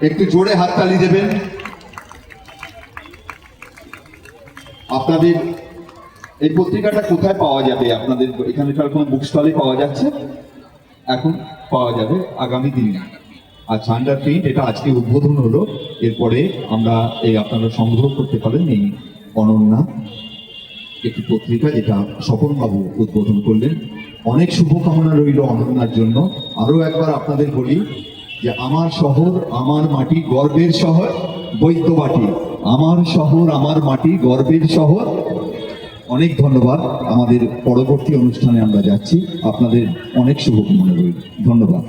একটু জোরে হাত হাততালি দেবেন। আপনাদের এই পত্রিকাটা কোথায় পাওয়া যাবে? আপনাদের এখানকার কোনো বুক স্টলে পাওয়া যাচ্ছে? এখন পাওয়া যাবে আগামী দিনে। আচ্ছা আন্ডার প্রিন্ট এটা আজকে উদ্বোধন হলো। এরপরে আমরা এই আপনারা সংগ্রহ করতে পারেন এই অনন্যা। একটি পত্রিকা যেটা স্বপনবাবু উদ্বোধন করলেন। অনেক শুভকামনা রইল অনন্যার জন্য। আরও একবার আপনাদের বলি যে আমার শহর, আমার মাটি গর্বের শহর বৈদ্যবাটি আমার শহর, আমার মাটি গর্বের শহর। অনেক ধন্যবাদ। আমাদের পরবর্তী অনুষ্ঠানে আমরা যাচ্ছি। আপনাদের অনেক শুভকামনা রইল। ধন্যবাদ।